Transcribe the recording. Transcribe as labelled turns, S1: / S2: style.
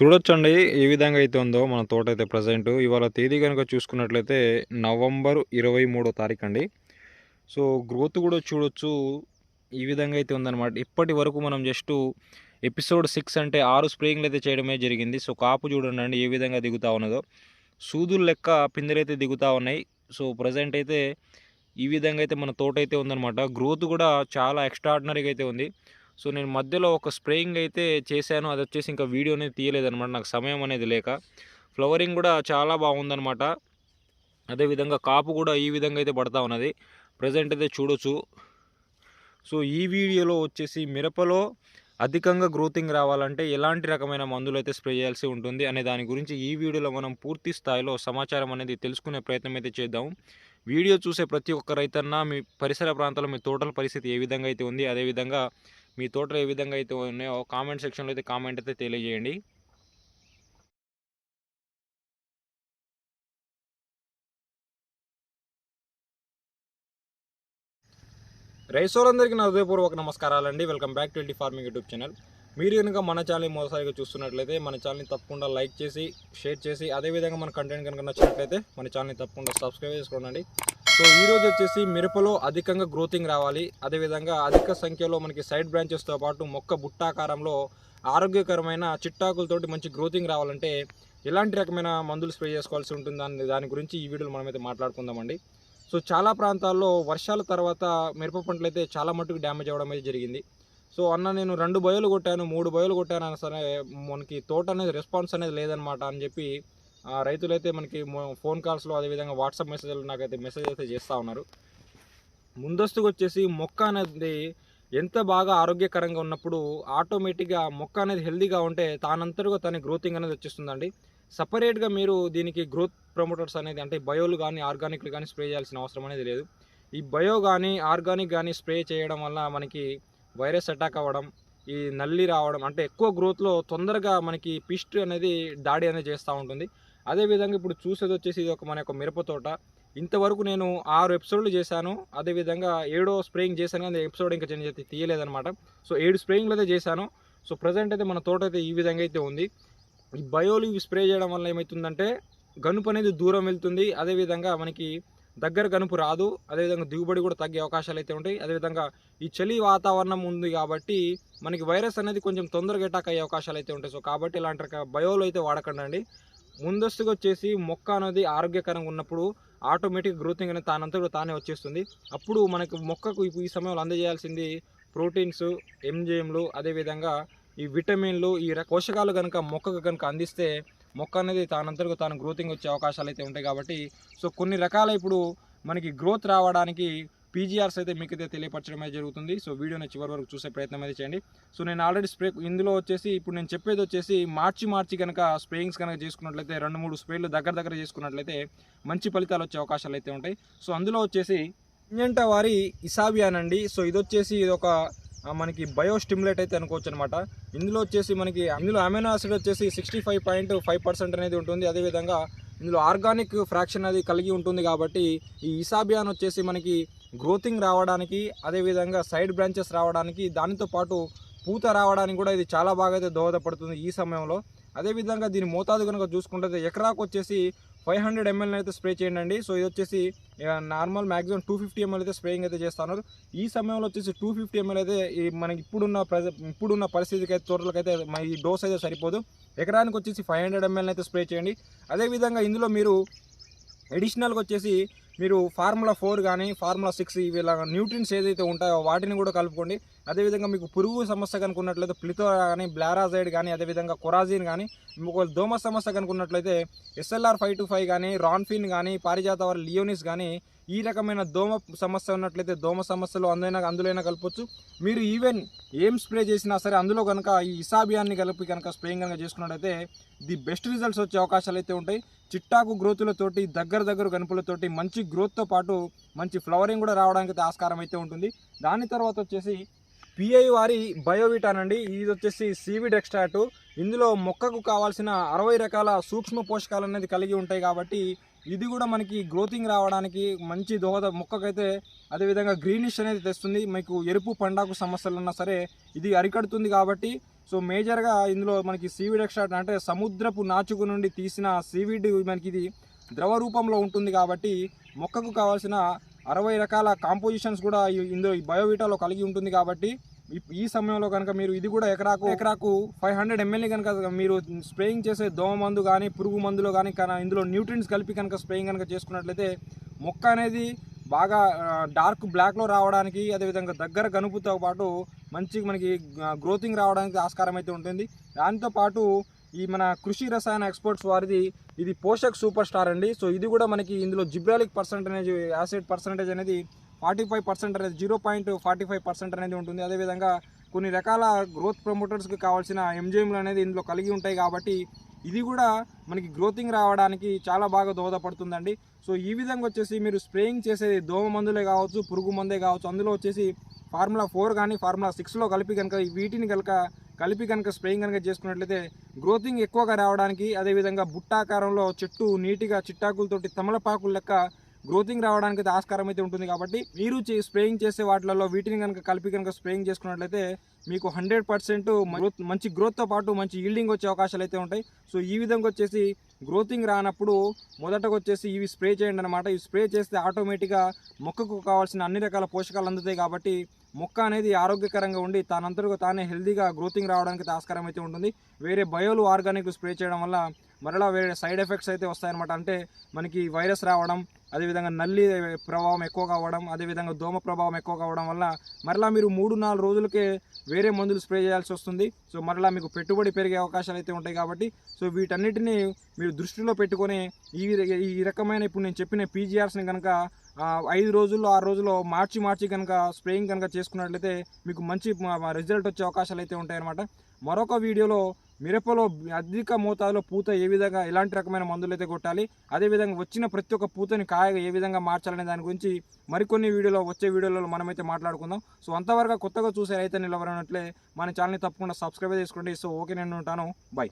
S1: చూడొచ్చండి ఏ విధంగా అయితే ఉందో మన తోట అయితే ప్రజెంట్ ఇవాళ తేదీ కనుక చూసుకున్నట్లయితే నవంబర్ ఇరవై మూడో తారీఖు అండి. సో గ్రోత్ కూడా చూడొచ్చు. ఈ విధంగా అయితే ఉందన్నమాట. ఇప్పటి వరకు మనం జస్ట్ ఎపిసోడ్ సిక్స్ అంటే ఆరు స్ప్రేయింగ్లు అయితే చేయడమే జరిగింది. సో కాపు చూడండి అండి ఏ విధంగా దిగుతూ ఉన్నదో. సూదులు లెక్క పిందెలు అయితే దిగుతూ ఉన్నాయి. సో ప్రజెంట్ అయితే ఈ విధంగా అయితే మన తోట అయితే ఉందన్నమాట. గ్రోత్ కూడా చాలా ఎక్స్ట్రాడినరీగా అయితే ఉంది. సో నేను మధ్యలో ఒక స్ప్రేయింగ్ అయితే చేశాను. అది వచ్చేసి ఇంకా వీడియో అనేది తీయలేదనమాట. నాకు సమయం అనేది లేక. ఫ్లవరింగ్ కూడా చాలా బాగుందనమాట. అదేవిధంగా కాపు కూడా ఈ విధంగా అయితే పడతా ఉన్నది. ప్రజెంట్ అయితే చూడొచ్చు. సో ఈ వీడియోలో వచ్చేసి మిరపలో అధికంగా గ్రోతింగ్ రావాలంటే ఎలాంటి రకమైన మందులు అయితే స్ప్రే చేయాల్సి ఉంటుంది అనే దాని గురించి ఈ వీడియోలో మనం పూర్తి స్థాయిలో సమాచారం అనేది తెలుసుకునే ప్రయత్నం అయితే చేద్దాం. వీడియో చూసే ప్రతి ఒక్క రైతన్న మీ పరిసర ప్రాంతాల్లో మీ తోటల పరిస్థితి ఏ విధంగా అయితే ఉంది అదేవిధంగా మీ తోటలో ఏ విధంగా అయితే ఉన్నాయో కామెంట్ సెక్షన్లో అయితే కామెంట్ అయితే తెలియజేయండి. రైతులందరికీ నా హృదయపూర్వక నమస్కారాలండి. Welcome back to farming YouTube channel. మీరు కనుక మన ఛానల్ మొదటిసారిగా చూస్తున్నట్లయితే మన ఛానల్ని తప్పకుండా లైక్ చేసి షేర్ చేసి అదేవిధంగా మన కంటెంట్ కనుక నచ్చినట్లయితే మన ఛానల్ని తప్పకుండా సబ్స్క్రైబ్ చేసుకోండి. సో ఈరోజు వచ్చేసి మిరపలో అధికంగా గ్రోతింగ్ రావాలి. అదేవిధంగా అధిక సంఖ్యలో మనకి సైడ్ బ్రాంచెస్తో పాటు మొక్క బుట్టాకారంలో ఆరోగ్యకరమైన చిట్టాకులతోటి మంచి గ్రోతింగ్ రావాలంటే ఎలాంటి రకమైన మందులు స్ప్రే చేసుకోవాల్సి ఉంటుంది దాని దాని గురించి ఈ వీడియోలో మనమైతే మాట్లాడుకుందామండి. సో చాలా ప్రాంతాల్లో వర్షాల తర్వాత మిరప పంటలు అయితే చాలా మట్టుకు డ్యామేజ్ అవ్వడం అయితే జరిగింది. సో అన్న నేను రెండు బయలు కొట్టాను మూడు బయలు కొట్టాను అన్న సరే మనకి తోట అనేది రెస్పాన్స్ అనేది లేదనమాట అని చెప్పి రైతులైతే మనకి ఫోన్ కాల్స్లో అదేవిధంగా వాట్సాప్ మెసేజ్లు నాకైతే మెసేజ్ అయితే చేస్తూ ఉన్నారు. ముందస్తుగా వచ్చేసి మొక్క అనేది ఎంత బాగా ఆరోగ్యకరంగా ఉన్నప్పుడు ఆటోమేటిక్గా మొక్క అనేది హెల్దీగా ఉంటే తానంతరుగా తన గ్రోతింగ్ అనేది వచ్చేస్తుందండి. సపరేట్గా మీరు దీనికి గ్రోత్ ప్రమోటర్స్ అనేది అంటే బయోలు కానీ ఆర్గానిక్లు కానీ స్ప్రే చేయాల్సిన అవసరం అనేది లేదు. ఈ బయో కానీ ఆర్గానిక్ కానీ స్ప్రే చేయడం వల్ల మనకి వైరస్ అటాక్ అవ్వడం ఈ నల్లి రావడం అంటే ఎక్కువ గ్రోత్లో తొందరగా మనకి పిస్ట్ అనేది దాడి అనేది చేస్తూ ఉంటుంది. అదేవిధంగా ఇప్పుడు చూసేది వచ్చేసి ఇది ఒక మన యొక్క మిరప తోట. ఇంతవరకు నేను ఆరు ఎపిసోడ్లు చేశాను. అదేవిధంగా ఏడో స్ప్రేయింగ్ చేశాను కానీ ఎపిసోడ్ ఇంకా నేను అయితే తీయలేదనమాట సో ఏడు స్ప్రేయింగ్లు అయితే చేశాను. సో ప్రజెంట్ అయితే మన తోట అయితే ఈ విధంగా అయితే ఉంది. ఈ బయోలు ఇవి స్ప్రే చేయడం వల్ల ఏమవుతుందంటే గనుపు అనేది దూరం వెళ్తుంది. అదేవిధంగా మనకి దగ్గర గనుపు రాదు. అదేవిధంగా దిగుబడి కూడా తగ్గే అవకాశాలు అయితే ఉంటాయి. అదేవిధంగా ఈ చలి వాతావరణం ఉంది కాబట్టి మనకి వైరస్ అనేది కొంచెం తొందరగా అటాక్ అయ్యే అవకాశాలు అయితే ఉంటాయి. సో కాబట్టి ఇలాంటి బయోలు అయితే వాడకండి. ముందస్తుగా వచ్చేసి మొక్క అనేది ఆరోగ్యకరంగా ఉన్నప్పుడు ఆటోమేటిక్ గ్రోతింగ్ అనేది తానంతట తానే వచ్చేస్తుంది. అప్పుడు మనకు మొక్కకు ఈ సమయంలో అందజేయాల్సింది ప్రోటీన్స్ ఎంజిఎంలు అదేవిధంగా ఈ విటమిన్లు ఈ రక పోషకాలు కనుక మొక్కకు కనుక అందిస్తే మొక్క అనేది తానంతరకు తాను గ్రోతింగ్ వచ్చే అవకాశాలు అయితే ఉంటాయి కాబట్టి సో కొన్ని రకాల ఇప్పుడు మనకి గ్రోత్ రావడానికి పీజీఆర్స్ అయితే మీకైతే అయితే తెలియపరచడం అయితే జరుగుతుంది. సో వీడియోని చివరి వరకు చూసే ప్రయత్నం అయితే చేయండి. సో నేను ఆల్రెడీ స్ప్రే ఇందులో వచ్చేసి ఇప్పుడు నేను చెప్పేది వచ్చేసి మార్చి మార్చి కనుక స్ప్రేయింగ్స్ కనుక చేసుకున్నట్లయితే రెండు మూడు స్ప్రేలు దగ్గర దగ్గర చేసుకున్నట్లయితే మంచి ఫలితాలు వచ్చే అవకాశాలు అయితే ఉంటాయి. సో అందులో వచ్చేసి ఇంజంట వారి ఇసాబియాన్ అండి సో ఇది వచ్చేసి ఇది ఒక మనకి బయో స్టిమ్యులేట్ అయితే అనుకోవచ్చు అనమాట ఇందులో వచ్చేసి మనకి ఇందులో అమైనో యాసిడ్ వచ్చేసి sixty five point five percent అనేది ఉంటుంది. అదేవిధంగా ఇందులో ఆర్గానిక్ ఫ్రాక్షన్ అది కలిగి ఉంటుంది కాబట్టి ఈ ఇసాబియాన్ వచ్చేసి మనకి గ్రోతింగ్ రావడానికి అదేవిధంగా సైడ్ బ్రాంచెస్ రావడానికి దానితో పాటు పూత రావడానికి కూడా ఇది చాలా బాగా అయితే దోహదపడుతుంది ఈ సమయంలో. అదేవిధంగా దీని మోతాదు కనుక చూసుకుంటే ఎకరాకు వచ్చేసి ఫైవ్ హండ్రెడ్ ఎంఎల్ అయితే స్ప్రే చేయండి సో ఇది వచ్చేసి normal maximum two fifty ML అయితే స్ప్రేయింగ్ అయితే చేస్తాను ఈ సమయంలో వచ్చేసి టూ ఫిఫ్టీ ఎంఎల్ అయితే మనకి ఇప్పుడున్న ప్రజ ఇప్పుడున్న పరిస్థితికి అయితే తోటలకైతే మన ఈ డోస్ అయితే సరిపోదు. ఎకరానికి వచ్చేసి ఫైవ్ హండ్రెడ్ ఎంఎల్ అయితే స్ప్రే చేయండి. అదేవిధంగా ఇందులో మీరు అడిషనల్గా వచ్చేసి మీరు ఫార్ములా ఫోర్ కానీ ఫార్ములా సిక్స్ ఇవి ఇలా న్యూట్రిన్స్ ఏదైతే ఉంటాయో వాటిని కూడా కలుపుకోండి. అదేవిధంగా మీకు పురుగు సమస్య కనుకున్నట్లయితే ప్లితో కానీ బ్లారాజైడ్ కానీ అదేవిధంగా కొరాజిన్ కానీ ఒకవేళ దోమ సమస్య కనుకున్నట్లయితే ఎస్ఎల్ఆర్ ఫైవ్ టు ఫైవ్ కానీ రాన్ఫిన్ కానీ పారిజాత లియోనిస్ కానీ ఈ రకమైన దోమ సమస్య ఉన్నట్లయితే దోమ సమస్యలు అందులో అందులోనే కలపచ్చు. మీరు ఈవెన్ ఏం స్ప్రే చేసినా సరే అందులో కనుక ఈ ఇసాబియాన్ని కలిపి కనుక స్ప్రేయింగ్ కనుక చేసుకున్నట్లయితే ది బెస్ట్ రిజల్ట్స్ వచ్చే అవకాశాలు అయితే ఉంటాయి. చిట్టాకు గ్రోతులతోటి దగ్గర దగ్గర గనుపులతోటి మంచి గ్రోత్తో పాటు మంచి ఫ్లవరింగ్ కూడా రావడానికి అయితే ఆస్కారం అయితే ఉంటుంది. దాని తర్వాత వచ్చేసి పిఐ వారి బయోవిటాన్ అండి. ఇది వచ్చేసి సీవిడ్ ఎక్స్ట్రాక్ట్ ఇందులో మొక్కకు కావాల్సిన అరవై రకాల సూక్ష్మ పోషకాలు అనేది కలిగి ఉంటాయి కాబట్టి ఇది కూడా మనకి గ్రోతింగ్ రావడానికి మంచి దోహద మొక్కకైతే అదేవిధంగా గ్రీనిష్ అనేది తెస్తుంది. మీకు ఎరుపు పండాకు సమస్యలు ఉన్నా సరే ఇది అరికడుతుంది కాబట్టి సో మేజర్గా ఇందులో మనకి సీవిడ్ ఎక్స్ట్రాక్ట్ అంటే సముద్రపు నాచుకు నుండి తీసిన సీవిడ్ మనకి ఇది ద్రవ రూపంలో ఉంటుంది కాబట్టి మొక్కకు కావాల్సిన అరవై రకాల కాంపోజిషన్స్ కూడా ఇందులో బయోవిటాలో కలిగి ఉంటుంది కాబట్టి ఈ- సమయంలో కనుక మీరు ఇది కూడా ఎకరాకు ఎకరాకు ఫైవ్ హండ్రెడ్ ఎంఎల్ఏ కనుక మీరు స్ప్రేయింగ్ చేసే దోమ మందు కానీ పురుగు మందులో కానీ కన ఇందులో న్యూట్రిన్స్ కలిపి కనుక స్ప్రేయింగ్ కనుక చేసుకున్నట్లయితే మొక్క అనేది బాగా డార్క్ బ్లాక్లో రావడానికి అదేవిధంగా దగ్గర గనుపుతో పాటు మంచి మనకి గ్రోతింగ్ రావడానికి ఆస్కారం అయితే ఉంటుంది. దాంతోపాటు ఈ మన కృషి రసాయన ఎక్స్పర్ట్స్ వారిది ఇది పోషక్ సూపర్ స్టార్ అండి. సో ఇది కూడా మనకి ఇందులో జిబ్రాలిక్ పర్సంటేజ్ యాసిడ్ పర్సంటేజ్ అనేది ఫార్టీ ఫైవ్ పర్సెంట్ అనేది zero point forty five percent అనేది ఉంటుంది. అదేవిధంగా కొన్ని రకాల గ్రోత్ ప్రమోటర్స్కి కావాల్సిన ఎంజైమ్లు అనేది ఇందులో కలిగి ఉంటాయి కాబట్టి ఇది కూడా మనకి గ్రోతింగ్ రావడానికి చాలా బాగా దోహదపడుతుందండి. సో ఈ విధంగా వచ్చేసి మీరు స్ప్రేయింగ్ చేసేది దోమ మందులే కావచ్చు పురుగు మందే కావచ్చు అందులో వచ్చేసి ఫార్ములా ఫోర్ కానీ ఫార్ములా సిక్స్లో కలిపి కనుక వీటిని కనుక కలిపి కనుక స్ప్రేయింగ్ కనుక చేసుకున్నట్లయితే గ్రోతింగ్ ఎక్కువగా రావడానికి అదేవిధంగా బుట్టాకారంలో చెట్టు నీటిగా చిట్టాకులతోటి తమలపాకుల లెక్క గ్రోతింగ్ రావడానికి అయితే ఆస్కారం అయితే ఉంటుంది కాబట్టి మీరు స్ప్రేయింగ్ చేసే వాటిలలో వీటిని కనుక కలిపి కనుక స్ప్రేయింగ్ చేసుకున్నట్లయితే మీకు హండ్రెడ్ పర్సెంట్ మంచి గ్రోత్తో పాటు మంచి ఈల్డింగ్ వచ్చే అవకాశాలు అయితే ఉంటాయి. సో ఈ విధంగా వచ్చేసి గ్రోతింగ్ రానప్పుడు మొదటగా వచ్చేసి ఇవి స్ప్రే చేయండి అనమాట ఇవి స్ప్రే చేస్తే ఆటోమేటిక్గా మొక్కకు కావాల్సిన అన్ని రకాల పోషకాలు అందుతాయి కాబట్టి మొక్క అనేది ఆరోగ్యకరంగా ఉండి తానంతటిగా తానే హెల్దీగా గ్రోతింగ్ రావడానికి ఆస్కారం అయితే ఉంటుంది. వేరే బయోలు ఆర్గానిక్ స్ప్రే చేయడం వల్ల మరలా వేరే సైడ్ ఎఫెక్ట్స్ అయితే వస్తాయన్నమాట. అంటే మనకి వైరస్ రావడం అదేవిధంగా నల్లి ప్రభావం ఎక్కువ కావడం అదేవిధంగా దోమ ప్రభావం ఎక్కువ కావడం వల్ల మరలా మీరు మూడు నాలుగు రోజులకే వేరే మందులు స్ప్రే చేయాల్సి వస్తుంది. సో మరలా మీకు పెట్టుబడి పెరిగే అవకాశాలు అయితే ఉంటాయి కాబట్టి సో వీటన్నిటిని మీరు దృష్టిలో పెట్టుకొని ఈ ఈ రకమైన ఇప్పుడు నేను చెప్పిన పీజీఆర్స్ని కనుక ఐదు రోజుల్లో ఆరు రోజుల్లో మార్చి మార్చి కనుక స్ప్రేయింగ్ కనుక చేసుకున్నట్లయితే మీకు మంచి రిజల్ట్ వచ్చే అవకాశాలు అయితే ఉంటాయన్నమాట. మరొక వీడియోలో మిరపలో అధిక మోతాదులో పూత ఏ విధంగా ఎలాంటి రకమైన మందులు అయితే కొట్టాలి అదేవిధంగా వచ్చిన ప్రతి ఒక్క పూతని కాయగా ఏ విధంగా మార్చాలనే దాని గురించి మరికొన్ని వీడియోలో వచ్చే వీడియోలలో మనమైతే మాట్లాడుకుందాం. సో అంతవరకు కొత్తగా చూసే రైతు నిలవరనట్లే మన ఛానల్ని తప్పకుండా సబ్స్క్రైబ్ చేసుకోండి. సో ఓకే నేను ఉంటాను. బై.